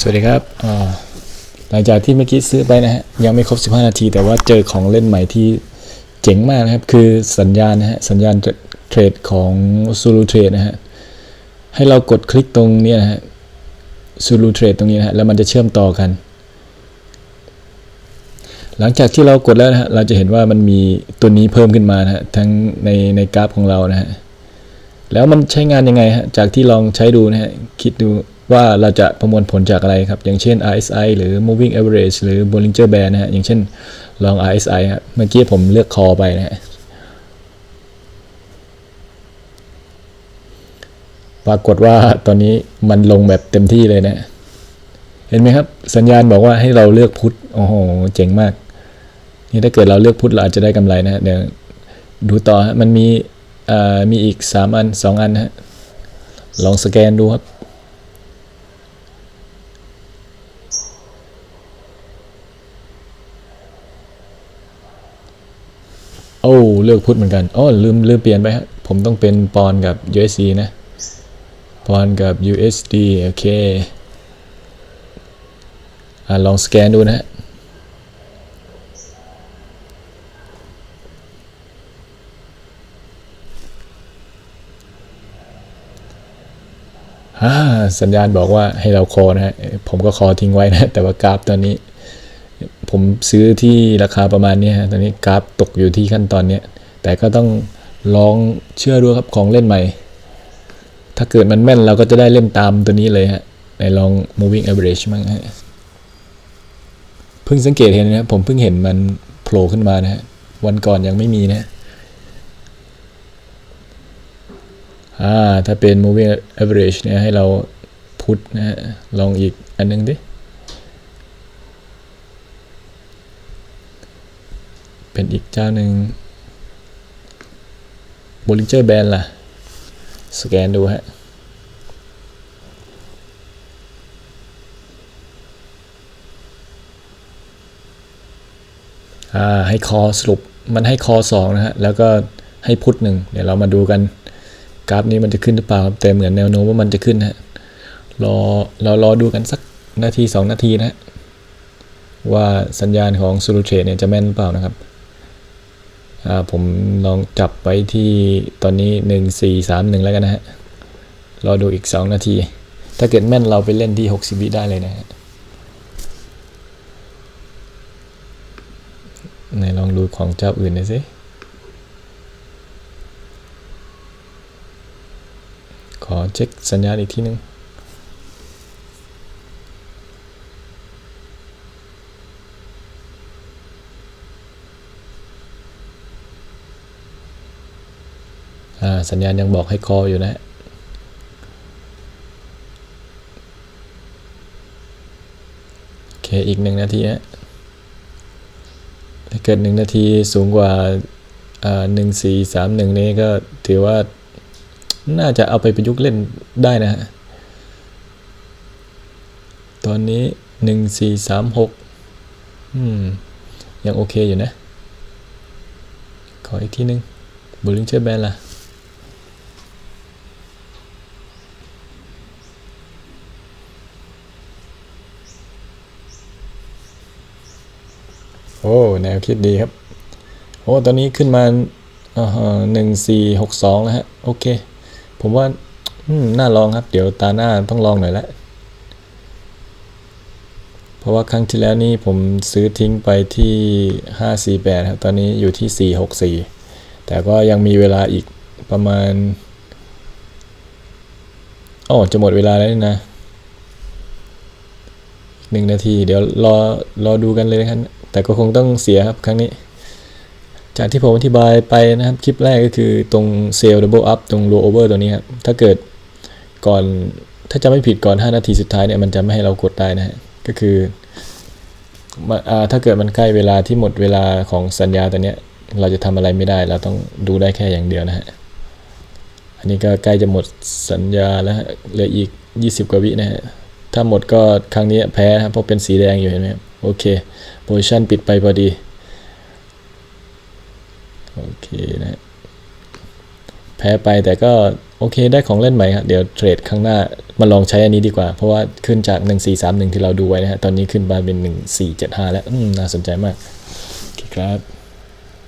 สวัสดีครับหลังจากที่เมื่อกี้ซื้อไปนะฮะยังไม่ครบ 15 นาที แต่ว่าเจอของเล่นใหม่ที่เจ๋งมากนะครับ คือสัญญาณนะฮะสัญญาณเทรดของ Zulu Trade นะฮะให้เรากดคลิกตรงนี้นะฮะ Zulu Trade ตรงนี้นะฮะแล้วมันจะเชื่อมต่อกัน หลังจากที่เรากดแล้วนะฮะเราจะเห็นว่ามันมีตัวนี้เพิ่มขึ้นมานะฮะทั้งในในกราฟของเรานะฮะแล้วมันใช้งานยังไงฮะจากที่ลองใช้ดูนะฮะคิดดู ว่าเราจะประมวลผลจากอะไรครับ อย่างเช่น RSI หรือ Moving Average หรือ Bollinger Band นะฮะ อย่างเช่นลอง RSI ครับ เมื่อกี้ผมเลือกคอไปนะฮะ ปรากฏว่าตอนนี้มันลงแบบเต็มที่เลยนะ เห็นไหมครับ สัญญาณบอกว่าให้เราเลือกพุทธโอ้โห เจ๋งมาก นี่ถ้าเกิดเราเลือกพุทธเราอาจจะได้กำไรนะฮะเดี๋ยวดูต่อฮะ มันมีอ่อมีอีก 3 อัน 2 อันนะฮะ ลองสแกนดูครับ โอ้เลือกพุทธเหมือนกันอ๋อลืมลืมเปลี่ยนไปฮะผมต้องเป็นปอนกับ USD นะปอนกับ USD โอเคอลองสแกนดูนะฮะสัญญาณบอกว่าให้เราคอนะฮะ ผมก็คอทิ้งไว้นะ แต่ว่ากราฟตอนนี้ ผมซื้อที่ราคาประมาณนี้ฮะตอนนี้กราฟตกอยู่ที่ขั้นตอนนี้แต่ก็ต้องลองเชื่อดูครับของเล่นใหม่ ถ้าเกิดมันแม่นเราก็จะได้เล่นตามตัวนี้เลยฮะในลอง moving average มั้งฮะเพิ่งสังเกตเห็นนะผมเพิ่งเห็นมันโผล่ขึ้นมานะฮะวันก่อนยังไม่มีนะอ่าถ้าเป็น moving average เนี่ยให้เราพุทนะฮะลองอีกอันนึงดิ เป็นอีกเจ้าหนึ่ง Bollinger Band ล่ะ สแกนดูฮะอ่าให้คอสรุปมันให้คอสองนะฮะ แล้วก็ให้พุทหนึ่งเดี๋ยวเรามาดูกัน กราฟนี้มันจะขึ้นหรือเปล่า แต่เหมือนแนวโน้มว่ามันจะขึ้นฮะรอเรารอดูกันสักนาทีสองนาทีนะฮะ ว่าสัญญาณของ s u l u t r a d e เนี่ยจะแม่นหรือเปล่านะครับ ผมลองจับไว้ที่ตอนนี้ 1431 แล้วกันนะฮะ รอดูอีก 2 นาที ถ้าเกิดแม่นเราไปเล่นที่ 60 วิได้เลยนะฮะไหนลองดูของเจ้าอื่นหน่อยสิขอเช็คสัญญาณอีกทีนึง สัญญาณยังบอกให้คออยู่นะโอเคอีกหนึ่งนาทีฮะถ้าเกิดหนึ่งนาทีสูงกว่าหนึ่งสี่สามหนึ่งนี้ก็ถือว่าน่าจะเอาไปประยุกต์เล่นได้นะฮะ ตอนนี้หนึ่งสี่สามหกอืม ยังโอเคอยู่นะ ขออีกทีนึงบูลิงเจอร์แบนล่ะ โอ้แนวคิดดีครับ โอ้ตอนนี้ขึ้นมาหนึ่งสี่หกสองแล้วฮะ โอเค ผมว่าน่าลองครับ เดี๋ยวตาหน้าต้องลองหน่อยละ เพราะว่าครั้งที่แล้วนี่ผมซื้อทิ้งไปที่ห้าสี่แปดครับตอนนี้อยู่ที่สี่หกสี่แต่ก็ยังมีเวลาอีกประมาณอ๋อจะหมดเวลาแล้วนี่นะหนึ่งนาที เดี๋ยวรอรอดูกันเลยนะครับ แต่ก็คงต้องเสียครับครั้งนี้ จากที่ผมอธิบายไปนะครับ คลิปแรกก็คือตรงเซลล์ดับเบิลอัพตรงโลเวอร์ตัวนี้ครับ ถ้าเกิดก่อนถ้าจะไม่ผิดก่อน 5 นาทีสุดท้ายเนี่ยมันจะไม่ให้เรากดได้นะฮะก็คือถ้าเกิดมันใกล้เวลาที่หมดเวลาของสัญญาตัวเนี้ยเราจะทำอะไรไม่ได้ เราต้องดูได้แค่อย่างเดียวนะฮะ อันนี้ก็ใกล้จะหมดสัญญาแล้วเหลืออีก 20 กว่าวินะฮะ ถ้าหมดก็ครั้งนี้แพ้ครับเพราะเป็นสีแดงอยู่เห็นไหมครับโอเคโพซิชันปิดไปพอดีโอเคนะแพ้ไปแต่ก็โอเคได้ของเล่นใหม่ครับเดี๋ยวเทรดข้างหน้ามาลองใช้อันนี้ดีกว่า เพราะว่าขึ้นจาก 1431 ที่เราดูไว้นะฮะตอนนี้ขึ้นมาเป็น 1475 แล้วน่าสนใจมากโอเคครับ